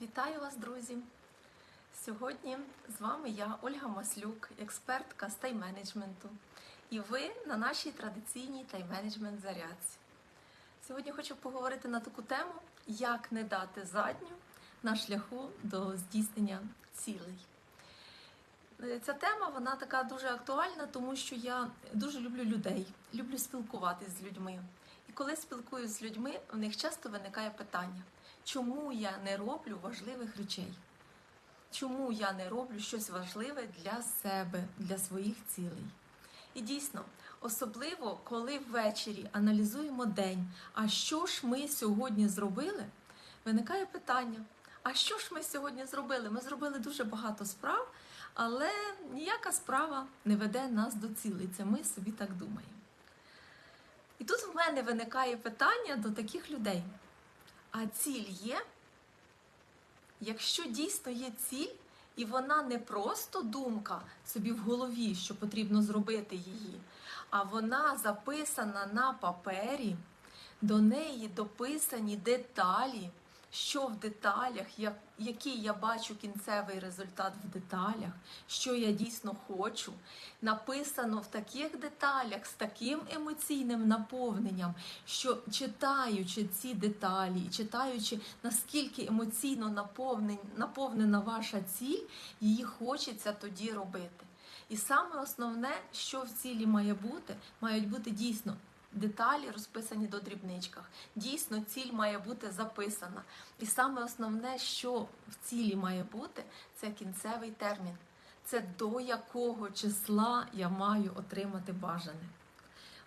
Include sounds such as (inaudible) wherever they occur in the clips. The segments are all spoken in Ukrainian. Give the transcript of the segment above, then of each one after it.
Вітаю вас, друзі! Сьогодні з вами я, Ольга Маслюк, експертка з тайм-менеджменту. І ви на нашій традиційній тайм-менеджмент зарядці. Сьогодні хочу поговорити на таку тему, як не дати задню на шляху до здійснення цілей. Е, Ця тема вона така дуже актуальна, тому що я дуже люблю людей, люблю спілкуватися з людьми. І коли спілкуюся з людьми, у них часто виникає питання, чому я не роблю важливих речей? Чому я не роблю щось важливе для себе, для своїх цілей? І дійсно, особливо, коли ввечері аналізуємо день, а що ж ми сьогодні зробили, виникає питання: а що ж ми сьогодні зробили? Ми зробили дуже багато справ, але ніяка справа не веде нас до цілей. Це ми собі так думаємо. І тут в мене виникає питання до таких людей: а ціль є? Якщо дійсно є ціль, і вона не просто думка собі в голові, що потрібно зробити її, а вона записана на папері, до неї дописані деталі, що в деталях, як- який я бачу кінцевий результат в деталях, що я дійсно хочу, написано в таких деталях з таким емоційним наповненням, що читаючи ці деталі, читаючи наскільки емоційно наповнен- наповнена ваша ціль, її хочеться тоді робити. І саме основне, що в цілі має бути, мають бути дійсно деталі розписані до дрібничках. Дійсно, ціль має бути записана. І саме основне, що в цілі має бути, це кінцевий термін. Це до якого числа я маю отримати бажане.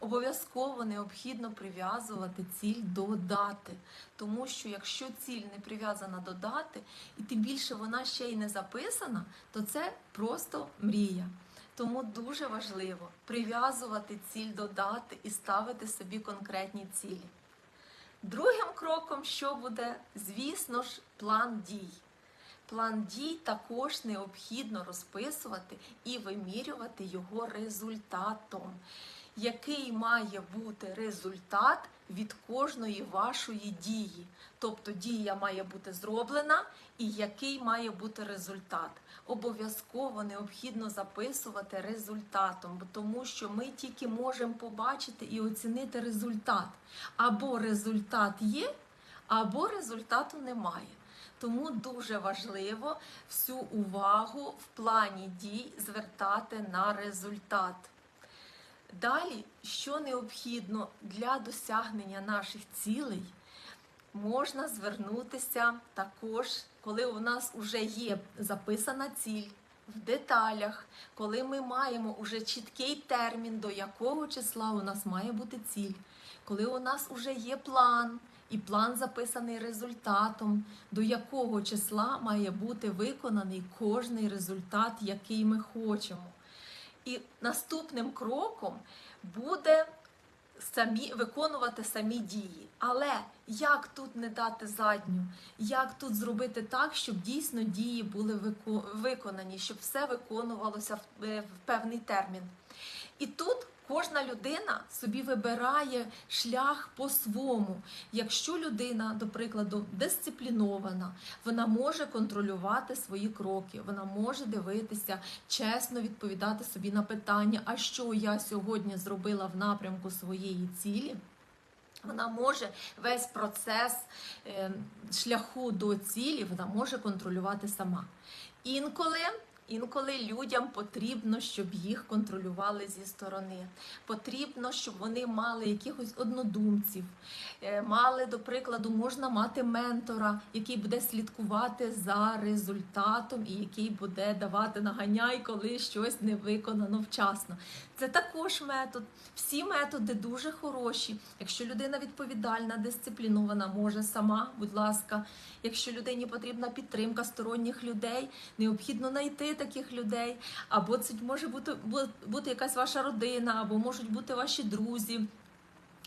Обов'язково необхідно прив'язувати ціль до дати, тому що якщо ціль не прив'язана до дати, і тим більше вона ще й не записана, то це просто мрія. Тому дуже важливо прив'язувати ціль до дати і ставити собі конкретні цілі. Другим кроком, що буде, звісно ж, план дій. План дій також необхідно розписувати і вимірювати його результатом. Який має бути результат від кожної вашої дії? Тобто дія має бути зроблена, і який має бути результат? Обов'язково необхідно записувати результатом, тому що ми тільки можемо побачити і оцінити результат. Або результат є, або результату немає. Тому дуже важливо всю увагу в плані дій звертати на результат. Далі, що необхідно для досягнення наших цілей, можна звернутися також, коли у нас вже є записана ціль в деталях, коли ми маємо уже чіткий термін, до якого числа у нас має бути ціль, коли у нас вже є план. І план записаний результатом, до якого числа має бути виконаний кожний результат, який ми хочемо. І наступним кроком буде самі виконувати самі дії. Але як тут не дати задню? Як тут зробити так, щоб дійсно дії були виконані, щоб все виконувалося в, е, певний термін? І тут кожна людина собі вибирає шлях по-свому. Якщо людина, до прикладу, дисциплінована, вона може контролювати свої кроки, вона може дивитися, чесно відповідати собі на питання, а що я сьогодні зробила в напрямку своєї цілі. Вона може весь процес е, шляху до цілі, вона може контролювати сама. Інколи, інколи людям потрібно, щоб їх контролювали зі сторони. Потрібно, щоб вони мали якихось однодумців, е, мали, до прикладу, можна мати ментора, який буде слідкувати за результатом і який буде давати наганяй, коли щось не виконано вчасно. Це також метод. Всі методи дуже хороші. Якщо людина відповідальна, дисциплінована, може сама, будь ласка. Якщо людині потрібна підтримка сторонніх людей, необхідно знайти таких людей. Або це може бути, бути якась ваша родина, або можуть бути ваші друзі.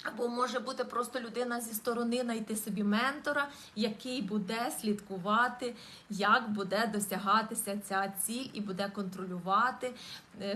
Або може бути просто людина зі сторони знайти собі ментора, який буде слідкувати, як буде досягатися ця ціль, і буде контролювати,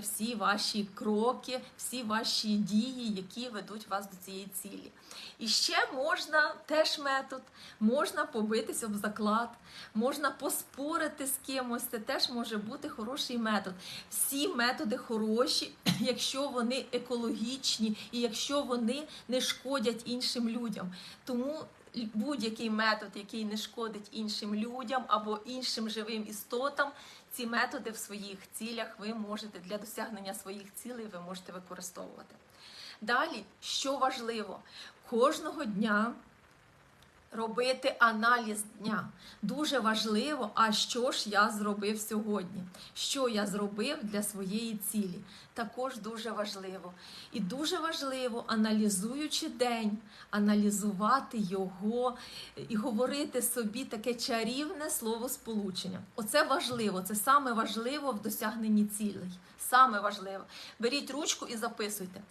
всі ваші кроки, всі ваші дії, які ведуть вас до цієї цілі. І ще можна теж метод, можна побитись об заклад, можна поспорити з кимось. Це теж може бути хороший метод. Всі методи хороші, (clears throat) якщо вони екологічні і якщо вони не шкодять іншим людям. Тому будь-який метод, який не шкодить іншим людям або іншим живим істотам, ці методи в своїх цілях ви можете для досягнення своїх цілей ви можете використовувати. Далі, що важливо, кожного дня робити аналіз дня. Дуже важливо, а що ж я зробив сьогодні? Що я зробив для своєї цілі? Також дуже важливо. І дуже важливо, аналізуючи день, аналізувати його і говорити собі таке чарівне слово сполучення. Оце важливо, це саме важливо в досягненні цілей. Саме важливо. Беріть ручку і записуйте.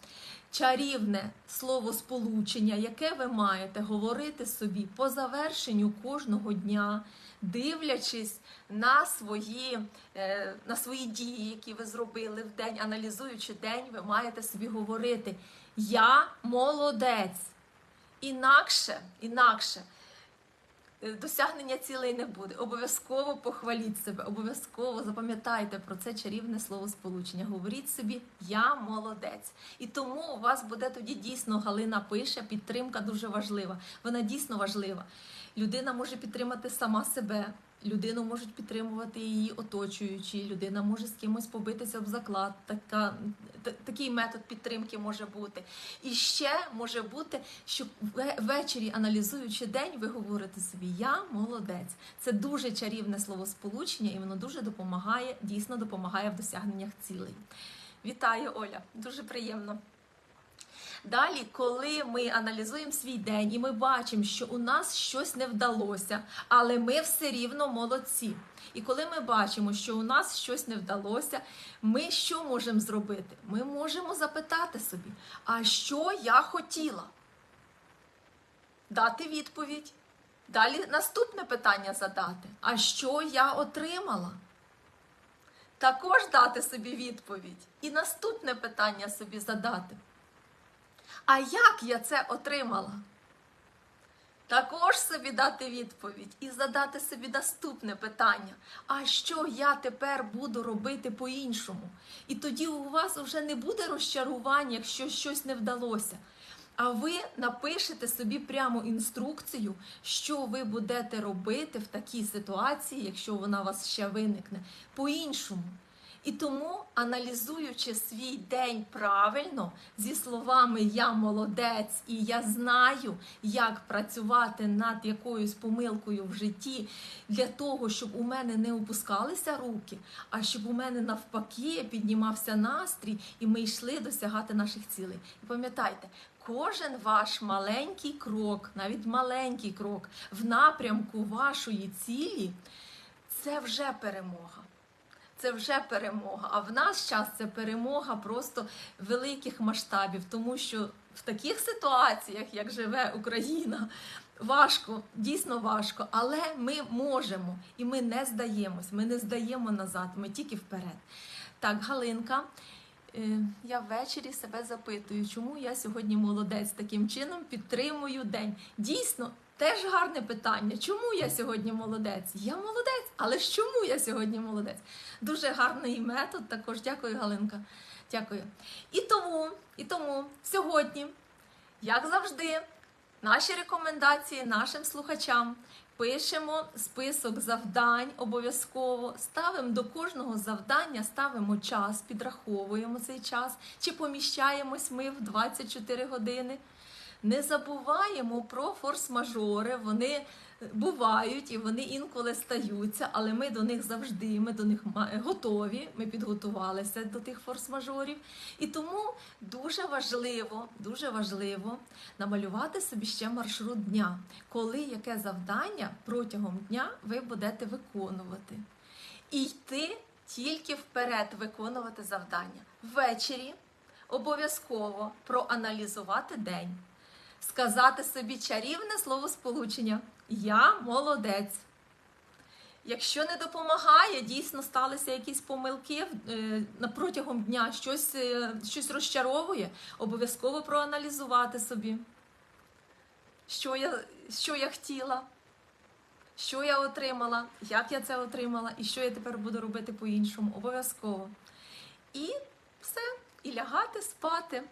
Чарівне словосполучення, яке ви маєте говорити собі по завершенню кожного дня, дивлячись на свої, е, на свої дії, які ви зробили в день, аналізуючи день, ви маєте собі говорити: Я молодець. Інакше, інакше досягнення цілей не буде. Обов'язково похваліть себе, обов'язково запам'ятайте про це чарівне слово сполучення. Говоріть собі, я молодець. І тому у вас буде тоді дійсно Галина пише, підтримка дуже важлива. Вона дійсно важлива. Людина може підтримати сама себе. Людину можуть підтримувати її оточуючі, людина може з кимось побитися об заклад. Така, такий метод підтримки може бути. І ще може бути, що ввечері, аналізуючи день, ви говорите собі Я молодець. Це дуже чарівне словосполучення, і воно дуже допомагає, дійсно допомагає в досягненнях цілей. Вітаю, Оля! Дуже приємно. Далі, коли ми аналізуємо свій день і ми бачимо, що у нас щось не вдалося, але ми все рівно молодці. І коли ми бачимо, що у нас щось не вдалося, ми що можемо зробити? Ми можемо запитати собі, а що я хотіла? Дати відповідь. Далі наступне питання задати: а що я отримала? Також дати собі відповідь. І наступне питання собі задати. А як я це отримала? Також собі дати відповідь і задати собі наступне питання: а що я тепер буду робити по-іншому? І тоді у вас вже не буде розчарування, якщо щось не вдалося. А ви напишете собі прямо інструкцію, що ви будете робити в такій ситуації, якщо вона у вас ще виникне, по-іншому. І тому, аналізуючи свій день правильно, зі словами Я молодець і я знаю, як працювати над якоюсь помилкою в житті для того, щоб у мене не опускалися руки, а щоб у мене навпаки піднімався настрій, і ми йшли досягати наших цілей. І пам'ятайте, кожен ваш маленький крок, навіть маленький крок в напрямку вашої цілі це вже перемога це вже перемога. А в наш час це перемога просто великих масштабів, тому що в таких ситуаціях, як живе Україна, важко, дійсно важко, але ми можемо і ми не здаємось. Ми не здаємо назад, ми тільки вперед. Так, Галинка. е, Я ввечері себе запитую, чому я сьогодні молодець таким чином підтримую день. Дійсно, теж гарне питання. Чому я сьогодні молодець? Я молодець, але ж чому я сьогодні молодець? Дуже гарний метод. Також дякую, Галинка. Дякую. І тому, і тому сьогодні, як завжди, наші рекомендації нашим слухачам. Пишемо список завдань обов'язково, ставимо до кожного завдання, ставимо час, підраховуємо цей час, чи поміщаємось ми в 24 години. Не забуваємо про форс-мажори. Вони бувають і вони інколи стаються, але ми до них завжди, ми до них готові. Ми підготувалися до тих форс-мажорів. І тому дуже важливо, дуже важливо намалювати собі ще маршрут дня, коли яке завдання протягом дня ви будете виконувати. І йти тільки вперед виконувати завдання. Ввечері обов'язково проаналізувати день сказати собі чарівне словосполучення Я молодець. Якщо не допомагає, дійсно сталися якісь помилки е, протягом дня, щось, е, щось розчаровує, обов'язково проаналізувати собі, що я, що я хотіла, що я отримала, як я це отримала, і що я тепер буду робити по-іншому. Обов'язково. І все, і лягати спати.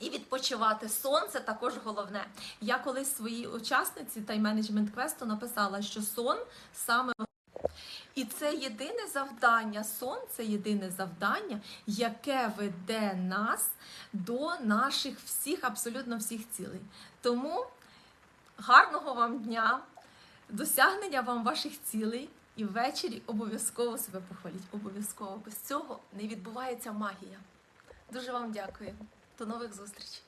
І відпочивати. Сон це також головне. Я колись своїй учасниці тайм-менеджмент квесту написала, що сон саме і це єдине завдання. Сон це єдине завдання, яке веде нас до наших всіх, абсолютно всіх цілей. Тому гарного вам дня, досягнення вам ваших цілей. І ввечері обов'язково себе похваліть. Обов'язково без цього не відбувається магія. Дуже вам дякую. До нових зустрічей.